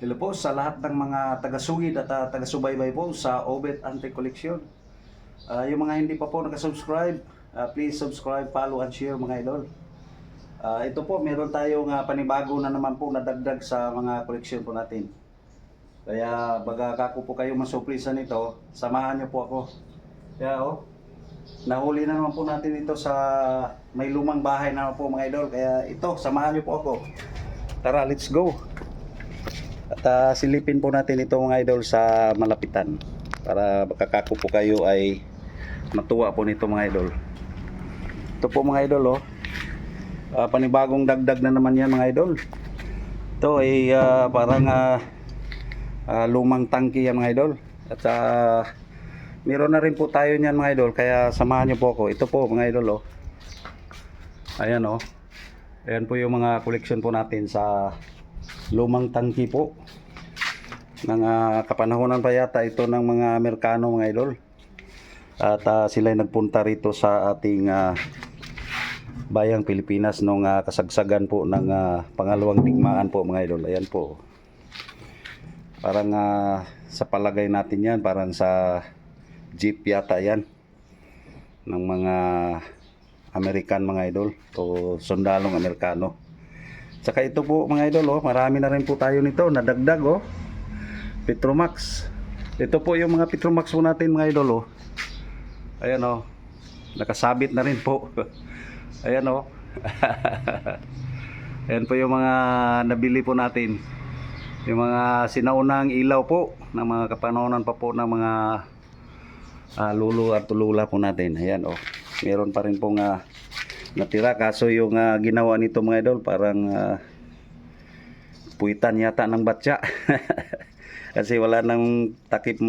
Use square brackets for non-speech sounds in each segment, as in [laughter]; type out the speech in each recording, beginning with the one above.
Hello po sa lahat ng mga taga-sugid at uh, taga-subaybay po sa Obet Antique Collection. Ah, yung mga hindi pa po nakasubscribe, ah, please subscribe, follow and share mga idol. Ah, ito po, meron tayong ah, panibago na naman po nadagdag sa mga collection po natin. Kaya baga kako po kayo masuprisa nito, samahan niyo po ako. Kaya oh, nahuli na naman po natin ito sa may lumang bahay na po mga idol. Kaya ito, samahan niyo po ako. Tara, let's go. At ah, silipin po natin ito mga idol sa malapitan para makakako po kayo ay matuwa po nito mga idol. Ito po mga idol oh. Ah, panibagong dagdag na naman yan mga idol. Ito ay ah, parang ah, ah, lumang tangki yan mga idol. At ah, meron na rin po tayo niyan mga idol kaya samahan niyo po ako. Ito po mga idol oh. Ayan oh. Ayan po yung mga collection po natin sa lumang tangki po. Ng ah, kapanahonan pa yata ito ng mga Amerikano mga idol. At ah, sila nagpunta rito sa ating ah, bayang Pilipinas nung ah, kasagsagan po ng ah, pangalawang digmaan po mga idol. Ayan po. Parang ah, sa palagay natin yan parang sa jeep yata yan ng mga American mga idol o sundalong Amerikano Saka ito po mga idol, oh, marami na rin po tayo nito, nadagdag oh. Petromax. Ito po yung mga Petromax po natin mga idol oh. Ayan oh. Nakasabit na rin po. [laughs] Ayan oh. [laughs] Ayan po yung mga nabili po natin. Yung mga sinaunang ilaw po ng mga kapanonan pa po ng mga ah, lulu at lula po natin. Ayan oh. Meron pa rin pong ah, natira. Kaso yung ah, ginawa nito mga idol parang ah, puwitan yata ng batya. [laughs] Kasi wala nang takip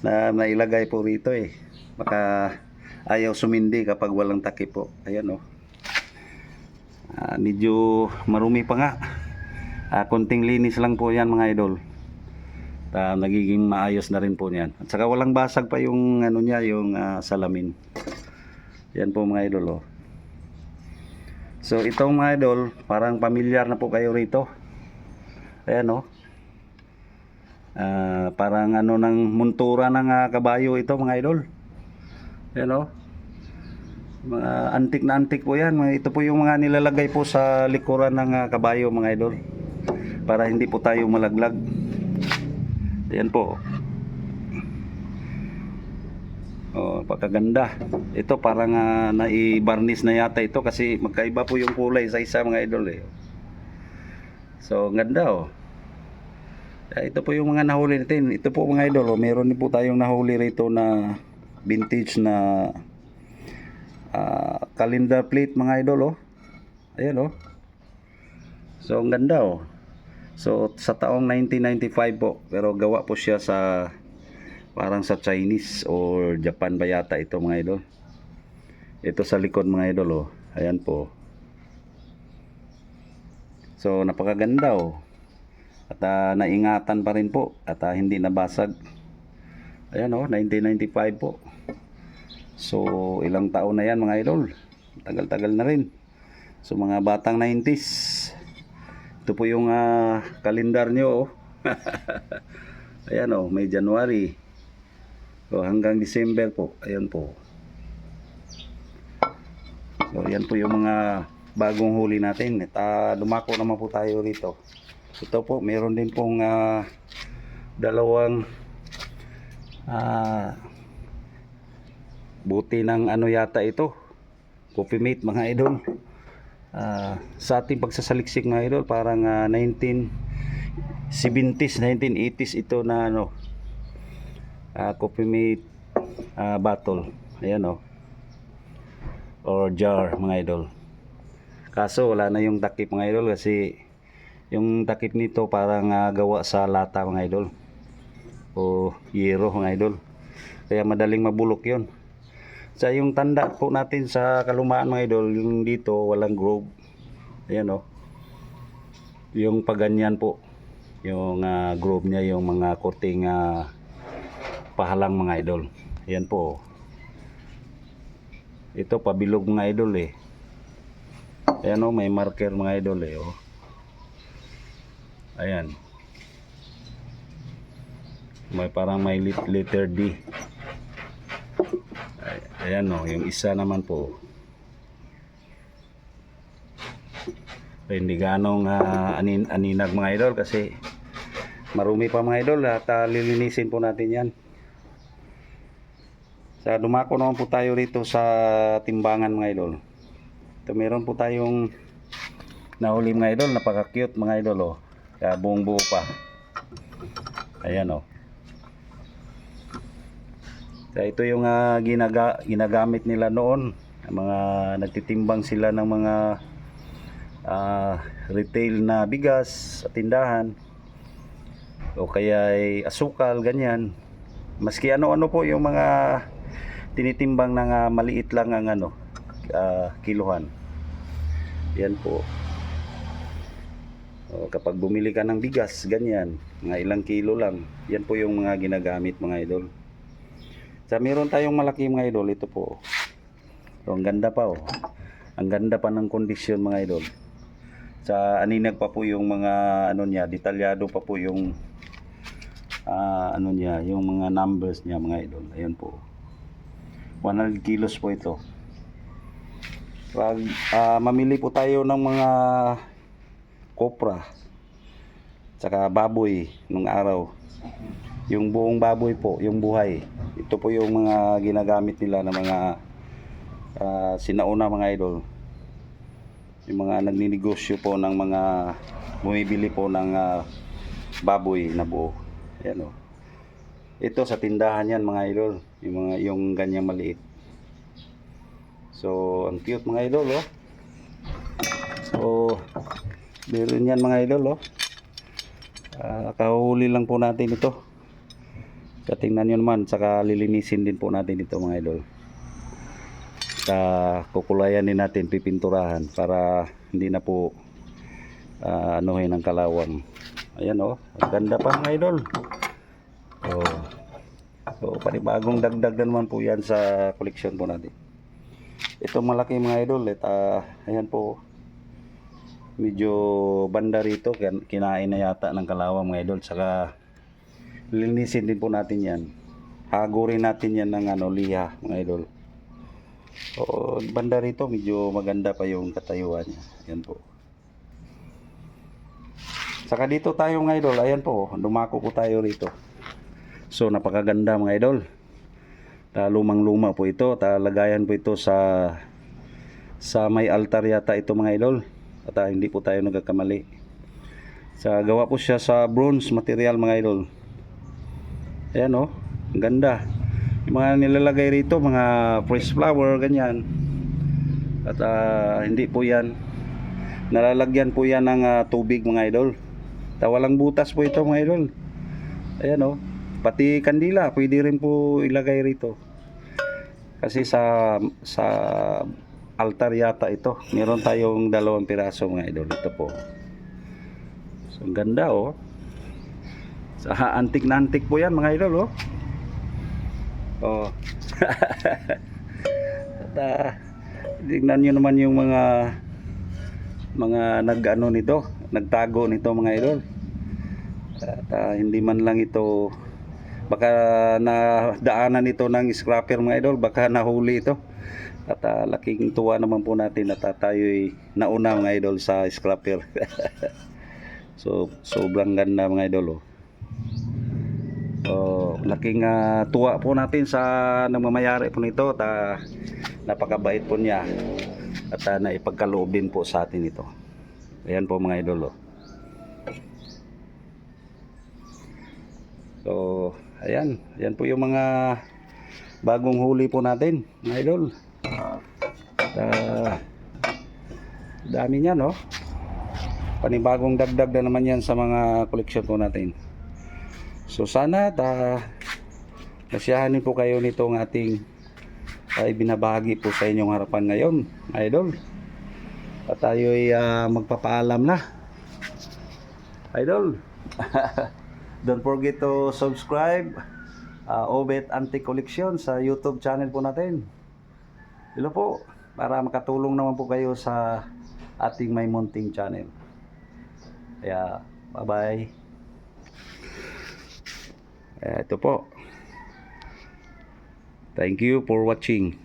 na nailagay po rito eh. Baka ayaw sumindi kapag walang takip po. Ayan oh. Ah, medyo marumi pa nga. Ah, konting linis lang po yan mga idol. Ah, nagiging maayos na rin po niyan. At saka walang basag pa yung ano niya yung ah, salamin. Yan po mga idol oh So itong mga idol, parang pamilyar na po kayo rito. Ayan oh. Ah, parang ano ng muntura ng ah, kabayo ito mga idol. Ayan oh. Mga antik na antik po yan. Ito po yung mga nilalagay po sa likuran ng ah, kabayo mga idol. Para hindi po tayo malaglag. Ayan po. Oh, pagkaganda. Ito parang uh, nai-varnish na yata ito kasi magkaiba po yung kulay sa isa mga idol eh. So, ganda oh. Ah, ito po yung mga nahuli natin. Ito po mga idol, oh, meron din po tayong nahuli rito na vintage na ah, calendar plate mga idol oh. Ayan oh. So, ang ganda oh. So, sa taong 1995 po, pero gawa po siya sa parang sa Chinese or Japan ba yata ito mga idol? Ito sa likod mga idol oh. Ayan po. So napakaganda oh. At ah, naingatan pa rin po at ah, hindi nabasag. Ayan oh 1995 po. So ilang taon na yan mga idol? Tagal-tagal na rin. So mga batang 90s ito po yung ah, kalendar nyo oh. [laughs] Ayan oh may January So hanggang December po, ayan po. So yan po yung mga bagong huli natin. At ah, dumako naman po tayo rito. Ito po, meron din pong ah, dalawang ah, buti ng ano yata ito. Coffee mate mga idol. Ah, sa ating pagsasaliksik mga idol, parang ah, 1970s, 1980s ito na ano, uh, coffee mate ah, bottle ayan o or jar mga idol. Kaso wala na yung takip mga idol kasi yung takip nito parang ah, gawa sa lata mga idol. O yero mga idol. Kaya madaling mabulok yon sa yung tanda po natin sa kalumaan mga idol yung dito walang groove. Ayan o yung paganyan po. Yung ah, groove niya yung mga korting ah, pahalang mga idol. Ayan po. Ito pabilog mga idol eh. Ayan oh, may marker mga idol eh oh. Ayan. May parang may letter D. Ay, ayan o, yung isa naman po. Hindi ganong ah, anin, aninag mga idol kasi marumi pa mga idol at ah, lilinisin po natin yan. Sa dumako naman po tayo rito sa timbangan mga idol. Ito meron po tayong nahuli mga idol, napaka-cute mga idol oh. Kaya buong buo pa. Ayan oh. Kaya ito yung ah, ginaga, ginagamit nila noon. Mga nagtitimbang sila ng mga ah, retail na bigas sa tindahan. O kaya ay asukal, ganyan. Maski ano-ano po yung mga tinitimbang ng ah, maliit lang ang ano, ah, kiluhan. Yan po. O, kapag bumili ka ng bigas, ganyan, mga ilang kilo lang. Yan po yung mga ginagamit mga idol. Sa meron tayong malaki mga idol, ito po. So, ang ganda pa oh. Ang ganda pa ng kondisyon mga idol. Sa aninag pa po yung mga ano niya, detalyado pa po yung ah, ano niya, yung mga numbers niya mga idol. Ayan po. 100 kilos po ito. Pag ah, mamili po tayo ng mga kopra tsaka baboy nung araw. Yung buong baboy po, yung buhay. Ito po yung mga ginagamit nila ng mga ah, sinauna mga idol. Yung mga nagninegosyo po ng mga bumibili po ng ah, baboy na buo. Ayan o. Ito sa tindahan yan mga idol. Yung mga yung ganyang maliit. So, ang cute mga idol oh. So, meron yan mga idol oh. Ah, kahuli lang po natin ito. Katingnan nyo naman, saka lilinisin din po natin ito mga idol. Sa kukulayan din natin, pipinturahan para hindi na po ah, anuhin ng kalawang. Ayan oh, ang ganda pa mga idol. Oh. So, panibagong dagdag na naman po yan sa koleksyon po natin. Ito malaki mga idol, at ah, ayan po. Medyo banda rito, kin- kinain na yata ng kalawang mga idol. Saka linisin din po natin yan. Hagurin natin yan ng ano, liha mga idol. O, banda rito, medyo maganda pa yung katayuan niya. Ayan po. Saka dito tayo mga idol, ayan po, dumako po tayo rito. So napakaganda mga idol. Ta lumang luma po ito, talagayan po ito sa sa may altar yata ito mga idol. At ah, hindi po tayo nagkakamali. Sa gawa po siya sa bronze material mga idol. Ayan oh, ganda. Yung mga nilalagay rito, mga fresh flower, ganyan. At ah, hindi po yan. Nalalagyan po yan ng ah, tubig mga idol. Ta walang butas po ito mga idol. Ayan oh. Pati kandila, pwede rin po ilagay rito. Kasi sa sa altar yata ito. Meron tayong dalawang piraso mga idol. Ito po. So, ang ganda oh. Sa antik na antik po yan mga idol oh. Oh. [laughs] At ah, tignan nyo naman yung mga mga nag-ano nito, nagtago nito mga idol. At ah, hindi man lang ito baka na daanan ito ng scrapper mga idol, baka nahuli ito. At ah, laking tuwa naman po natin at ah, tayo'y nauna mga idol sa scrapper. [laughs] so sobrang ganda mga idol oh. So, laking ah, tuwa po natin sa namamayari po nito at ah, napakabait po niya at uh, naipagkaloob din po sa atin ito. Ayan po mga idol oh. So, ayan. Ayan po yung mga bagong huli po natin, mga idol. At, ah, dami niya, no? Panibagong dagdag na naman yan sa mga koleksyon po natin. So, sana ta nasiyahanin po kayo nitong ating ay binabahagi po sa inyong harapan ngayon, mga idol. At tayo'y ah, magpapaalam na. Idol. [laughs] Don't forget to subscribe uh, Obet Antique Collection sa YouTube channel po natin. Hello po, para makatulong naman po kayo sa ating may munting channel. Kaya, bye-bye. Ito po. Thank you for watching.